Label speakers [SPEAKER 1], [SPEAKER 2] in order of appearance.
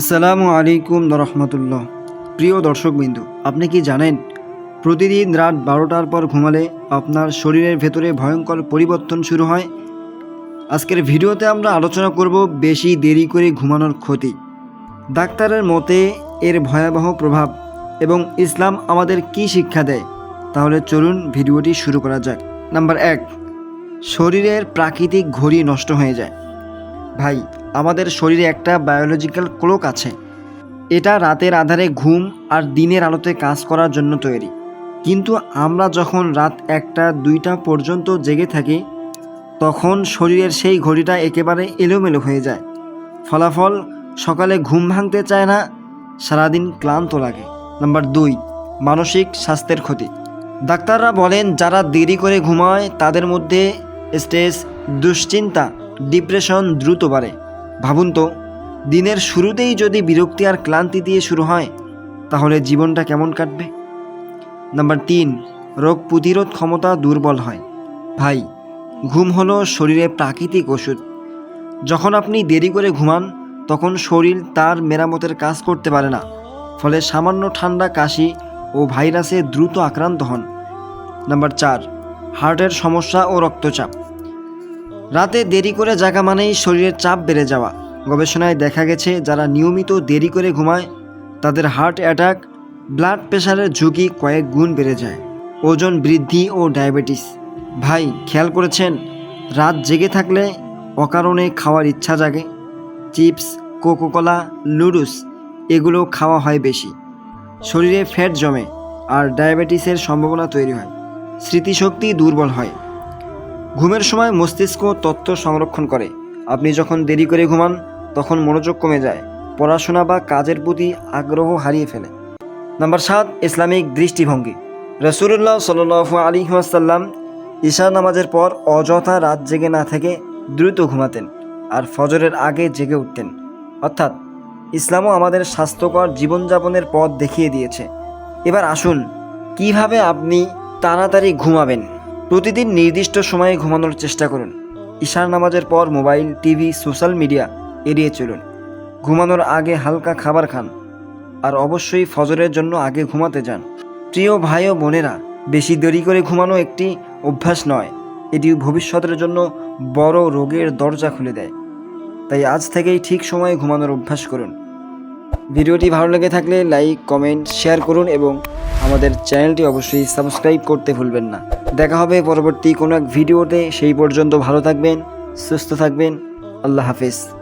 [SPEAKER 1] আসসালামু আলাইকুম রহমতুল্লাহ প্রিয় দর্শকবিন্দু, আপনি কি জানেন, প্রতিদিন রাত বারোটার পর ঘুমালে আপনার শরীরের ভেতরে ভয়ঙ্কর পরিবর্তন শুরু হয়? আজকের ভিডিওতে আমরা আলোচনা করব বেশি দেরি করে ঘুমানোর ক্ষতি। ডাক্তারের মতে এর ভয়াবহ প্রভাব এবং ইসলাম আমাদের কি শিক্ষা দেয়? তাহলে চলুন ভিডিওটি শুরু করা যাক। নাম্বার এক, শরীরের প্রাকৃতিক ঘড়ি নষ্ট হয়ে যায়। ভাই, আমাদের শরীরে একটা বায়োলজিক্যাল ক্লোক আছে। এটা রাতের আধারে ঘুম আর দিনের আলোতে কাজ করার জন্য তৈরি। কিন্তু আমরা যখন রাত একটা, দুইটা পর্যন্ত জেগে থাকি, তখন শরীরের সেই ঘড়িটা একেবারে এলোমেলো হয়ে যায়। ফলাফল, সকালে ঘুম ভাঙতে চায় না, সারাদিন ক্লান্ত লাগে। নাম্বার দুই, মানসিক স্বাস্থ্যের ক্ষতি। ডাক্তাররা বলেন, যারা দেরি করে ঘুমায়, তাদের মধ্যে স্ট্রেস, দুশ্চিন্তা ডিপ্রেশন দ্রুত বাড়ে। ভাবুন তো, দিনের শুরুতেই যদি বিরক্তি আর ক্লান্তি দিয়ে শুরু হয়, তাহলে জীবনটা কেমন কাটবে? নাম্বার তিন, রোগ প্রতিরোধ ক্ষমতা দুর্বল হয়। ভাই, ঘুম হলো শরীরে প্রাকৃতিক ওষুধ। যখন আপনি দেরি করে ঘুমান, তখন শরীর তার মেরামতের কাজ করতে পারে না। ফলে সামান্য ঠান্ডা কাশি ও ভাইরাসে দ্রুত আক্রান্ত হন। নাম্বার চার, হার্টের সমস্যা ও রক্তচাপ। রাতে দেরি করে জাগা মানেই শরীরের চাপ বেড়ে যাওয়া। গবেষণায় দেখা গেছে, যারা নিয়মিত দেরি করে ঘুমায়, তাদের হার্ট অ্যাটাক, ব্লাড প্রেশারের ঝুঁকি কয়েক গুণ বেড়ে যায়। ওজন বৃদ্ধি ও ডায়াবেটিস। ভাই, খেয়াল করেছেন, রাত জেগে থাকলে অকারণে খাওয়ার ইচ্ছা জাগে। চিপস, কোকোকোলা, নুডলস, এগুলো খাওয়া হয় বেশি। শরীরে ফ্যাট জমে, আর ডায়াবেটিসের সম্ভাবনা তৈরি হয়। স্মৃতিশক্তি দুর্বল হয়। ঘুমের সময় মস্তিষ্ক তথ্য সংরক্ষণ করে। আপনি যখন দেরি করে ঘুমান, তখন মনোযোগ কমে যায়। পড়াশোনা বা কাজের প্রতি আগ্রহ হারিয়ে ফেলে। নাম্বার সাত, ইসলামিক দৃষ্টিভঙ্গি। রসুল্লাহ সাল আলী ওয়াসাল্লাম ঈশা নামাজের পর অযথা রাত জেগে না থেকে দ্রুত ঘুমাতেন আর ফজরের আগে জেগে উঠতেন। অর্থাৎ, ইসলামও আমাদের স্বাস্থ্যকর জীবনযাপনের পথ দেখিয়ে দিয়েছে। এবার আসুন, কীভাবে আপনি তাড়াতাড়ি ঘুমাবেন? প্রতিদিন নির্দিষ্ট সময়ে ঘুমানোর চেষ্টা করুন। ঈশার নামাজের পর মোবাইল, টিভি, সোশ্যাল মিডিয়া এড়িয়ে চলুন। ঘুমানোর আগে হালকা খাবার খান আর অবশ্যই ফজরের জন্য আগে ঘুমাতে যান। প্রিয় ভাই ও বোনেরা, বেশি দেরি করে ঘুমানো একটি অভ্যাস নয়। এটি ভবিষ্যতের জন্য বড় রোগের দরজা খুলে দেয়। তাই আজ থেকেই ঠিক সময়ে ঘুমানোর অভ্যাস করুন। ভিডিওটি ভালো লেগে থাকলে লাইক, কমেন্ট, শেয়ার করুন এবং আমাদের চ্যানেলটি অবশ্যই সাবস্ক্রাইব করতে ভুলবেন না। দেখা হবে পরবর্তী কোনো এক ভিডিওতে। সেই পর্যন্ত ভালো থাকবেন, সুস্থ থাকবেন। আল্লাহ হাফেজ।